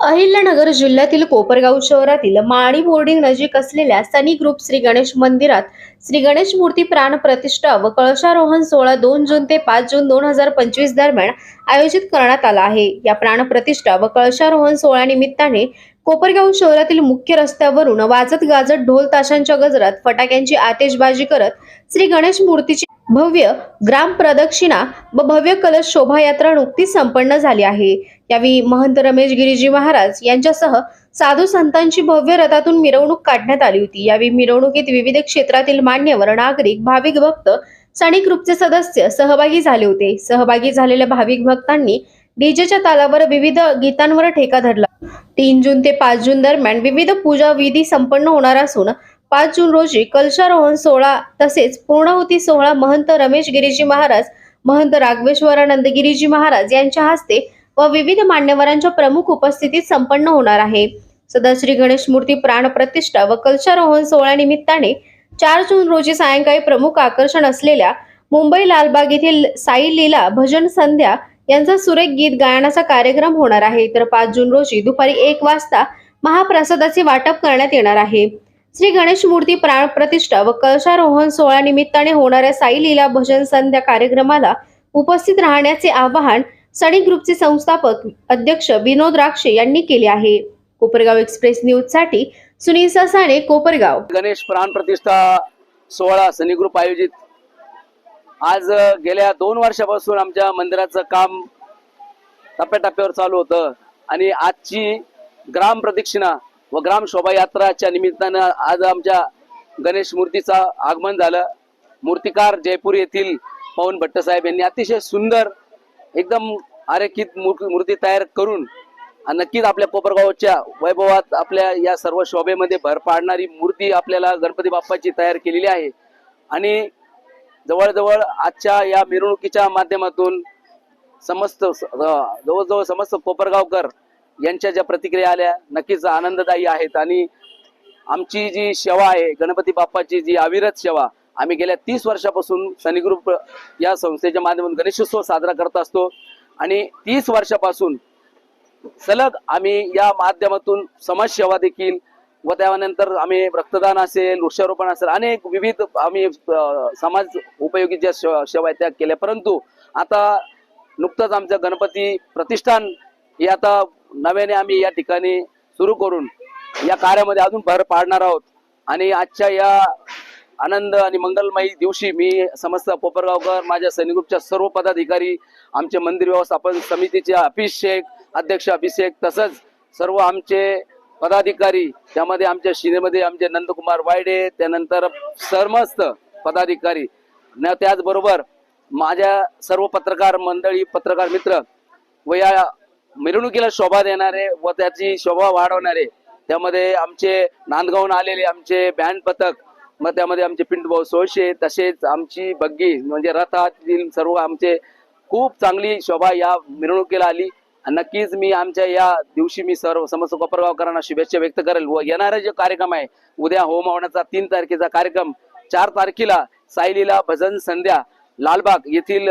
अहिल्यानगर जिल्ह्यातील कोपरगाव शहरातील माणी बोर्डिंग नजीक असलेल्या सनी ग्रुप श्री गणेश मंदिरात श्री गणेश मूर्ती प्राण प्रतिष्ठा व कळशारोहण सोहळा दोन जून ते पाच जून दोन हजार पंचवीस दरम्यान आयोजित करण्यात आला आहे. या प्राण प्रतिष्ठा व कळशारोहण सोहळ्यानिमित्ताने कोपरगाव शहरातील मुख्य रस्त्यावरून वाजत गाजत ढोल ताशांच्या गजरात फटाक्यांची आतिषबाजी करत श्री गणेश मूर्तीची भव्य ग्राम प्रदक्षिणा व भव्य कलश शोभायात्रा नुकतीच संपन्न झाली आहे. यावेळी महंत रमेश गिरीजी महाराज यांच्यासह साधू संतांची भव्य रथातून मिरवणूक काढण्यात आली होती. यावेळी मिरवणुकीत विविध क्षेत्रातील मान्यवर नागरिक भाविक भक्त सणिक ग्रुपचे सदस्य सहभागी झाले होते. सहभागी झालेल्या भाविक भक्तांनी डीजेच्या तालावर विविध गीतांवर ठेका धरला. तीन जून ते पाच जून दरम्यान विविध पूजा विधी संपन्न होणार असून पाच जून रोजी कलशारोहण सोहळा तसेच पूर्णाहुती सोहळा महंत रमेश गिरीजी महाराज महंत राघवेश्वरानंद गिरीजी महाराज यांच्या हस्ते व विविध मान्यवरांच्या प्रमुख उपस्थितीत संपन्न होणार आहे. सदाश्री गणेश मूर्ती प्राण प्रतिष्ठा व कलशारोहण सोहळ्यानिमित्ताने चार जून रोजी सायंकाळी प्रमुख आकर्षण असलेल्या मुंबई लालबाग येथील साई लीला भजन संध्या यांचा सुरेख गीत गायनाचा कार्यक्रम होणार आहे. तर पाच जून रोजी दुपारी एक वाजता महाप्रसादाचे वाटप करण्यात येणार आहे. श्री गणेश मूर्ती प्राण प्रतिष्ठा व कलशारोहण सोहळ्यानिमित्ताने होणाऱ्या साई लीला भजन संध्या कार्यक्रमाला उपस्थित राहण्याचे आवाहन सणी ग्रुपचे संस्थापक अध्यक्ष विनोद राक्षे यांनी केले आहे. कोपरगाव एक्सप्रेस न्यूजसाठी सुनील ससाणे कोपरगाव. गणेश प्राण प्रतिष्ठा सोहळा सनी ग्रुप आयोजित. आज गेल्या दोन वर्षापासून आमच्या मंदिराचं काम टप्प्याटप्प्यावर चालू होतं आणि आजची ग्राम प्रदक्षिणा व ग्राम शोभायात्राच्या निमित्तानं आज आमच्या गणेश मूर्तीचा आगमन झालं. मूर्तिकार जयपूर येथील पवन भट्ट साहेब यांनी अतिशय सुंदर एकदम आरेखित मूर्- मूर्ती तयार करून आणि नक्कीच आपल्या कोपरगावच्या वैभवात आपल्या या सर्व शोभेमध्ये भर पाडणारी मूर्ती आपल्याला गणपती बाप्पाची तयार केलेली आहे. आणि जवळजवळ आजच्या या मिरवणुकीच्या माध्यमातून समस्त जवळजवळ समस्त कोपरगावकर यांच्या ज्या प्रतिक्रिया आल्या नक्कीच आनंददायी आहेत. आणि आमची जी सेवा आहे गणपती बाप्पाची जी अविरत सेवा आम्ही गेल्या तीस वर्षापासून सनी ग्रुप या संस्थेच्या माध्यमातून गणेशोत्सव साजरा करत असतो. आणि तीस वर्षापासून सलग आम्ही या माध्यमातून समाजसेवा देखील व त्यानंतर आम्ही रक्तदान असेल वृक्षारोपण असेल अनेक विविध आम्ही अं, समाज उपयोगी ज्या सेवा सेवा आहेत त्या केल्या. परंतु आता नुकतंच आमचं गणपती प्रतिष्ठान हे आता नव्याने आम्ही या ठिकाणी सुरू करून या कार्यामध्ये अजून भर पाडणार आहोत. आणि आजच्या या आनंद आणि मंगलमयी दिवशी मी समस्त पोपरगावकर माझ्या सैनिकच्या सर्व पदाधिकारी आमचे मंदिर व्यवस्थापन समितीचे अभिषेक अध्यक्ष अभिषेक तसंच सर्व आमचे पदाधिकारी त्यामध्ये आमच्या शिनेमध्ये आमचे नंदकुमार वायडे त्यानंतर समस्त पदाधिकारी. न त्याचबरोबर माझ्या सर्व पत्रकार मंडळी पत्रकार मित्र व या मिरवणुकीला शोभा देणारे व त्याची शोभा वाढवणारे त्यामध्ये आमचे नांदगावून आलेले आमचे बँड पथक मग त्यामध्ये आमचे पिंटूभाऊ सोळशे तसेच आमची बग्गी म्हणजे रथातील सर्व आमचे खूप चांगली शोभा या मिरवणुकीला आली. नक्कीच मी आमच्या या दिवशी मी सर्व समस्त कोपरगावकरांना शुभेच्छा व्यक्त करेल. व येणारा जो कार्यक्रम आहे उद्या होम होण्याचा तीन तारखेचा कार्यक्रम चार तारखेला सायलीला भजन संध्या लालबाग येथील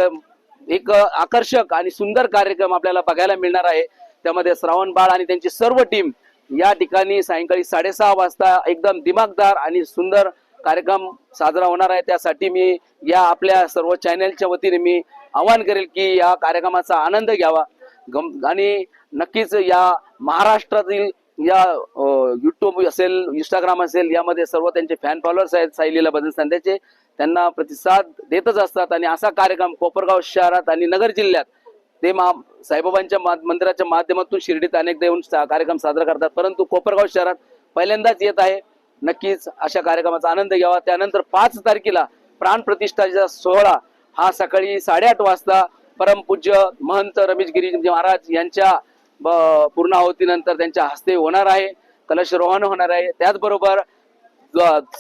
एक आकर्षक आणि सुंदर कार्यक्रम आपल्याला बघायला मिळणार आहे. त्यामध्ये श्रावण बाळ आणि त्यांची सर्व टीम या ठिकाणी सायंकाळी साडेसहा वाजता एकदम दिमागदार आणि सुंदर कार्यक्रम साजरा होणार आहे. त्यासाठी मी या आपल्या सर्व चॅनेलच्या वतीने मी आवाहन करेल की या कार्यक्रमाचा आनंद घ्यावा. गम आणि नक्कीच या महाराष्ट्रातील या युट्यूब असेल इंस्टाग्राम असेल यामध्ये सर्व त्यांचे फॅन फॉलोअर्स आहेत. सायलीला बदल संध्याचे त्यांना प्रतिसाद देतच असतात. आणि असा कार्यक्रम कोपरगाव शहरात आणि नगर जिल्ह्यात ते मा साईबाबांच्या मा- मंदिराच्या माध्यमातून शिर्डीत अनेकदा येऊन कार्यक्रम साजरा करतात. परंतु कोपरगाव शहरात पहिल्यांदाच येत आहे. नक्कीच अशा कार्यक्रमाचा आनंद घ्यावा. त्यानंतर पाच तारखेला प्राण प्रतिष्ठाचा सोहळा हा सकाळी साडेआठ वाजता परमपूज्य महंत रमेश गिरीजी महाराज यांच्या पूर्ण पूर्णाहुतीनंतर त्यांच्या हस्ते होणार आहे. कलशरोहण होणार आहे. त्याचबरोबर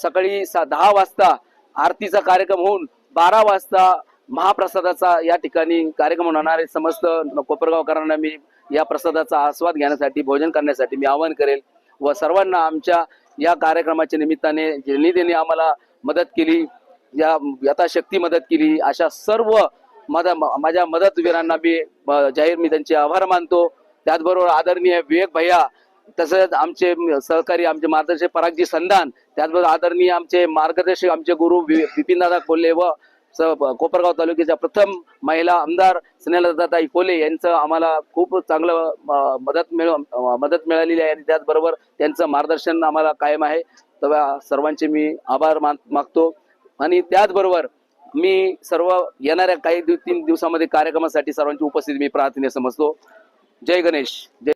सकाळी सा- दहा वाजता आरतीचा कार्यक्रम होऊन बारा वाजता महाप्रसादाचा या ठिकाणी कार्यक्रम होणार आहे. समस्त कोपरगावकरांना मी या प्रसादाचा आस्वाद घेण्यासाठी भोजन करण्यासाठी मी आवाहन करेल व सर्वांना आमच्या या कार्यक्रमाच्या निमित्ताने ज्यांनी आम्हाला मदत केली या यथाशक्ती मदत केली अशा सर्व माझ्या माझ्या मदतवीरांना मी जाहीर मी त्यांचे आभार मानतो. त्याचबरोबर आदरणीय विवेक भैया तसंच आमचे सहकारी आमचे मार्गदर्शक परागजी संधान त्याचबरोबर आदरणीय आमचे मार्गदर्शक आमचे गुरु विपिनदादा कोल्हे व कोपरगाव तालुक्याच्या प्रथम महिला आमदार स्नेहलताई कोले यांचं आम्हाला खूप चांगलं मदत मिळ मदत मिळालेली आहे. आणि त्याचबरोबर त्यांचं मार्गदर्शन आम्हाला कायम आहे. तर सर्वांचे मी आभार मान मागतो. आणि त्याचबरोबर मी सर्व येणाऱ्या काही तीन दिवसामध्ये कार्यक्रमासाठी सर्वांची उपस्थिती मी प्रार्थने समजतो. जय गणेश. जय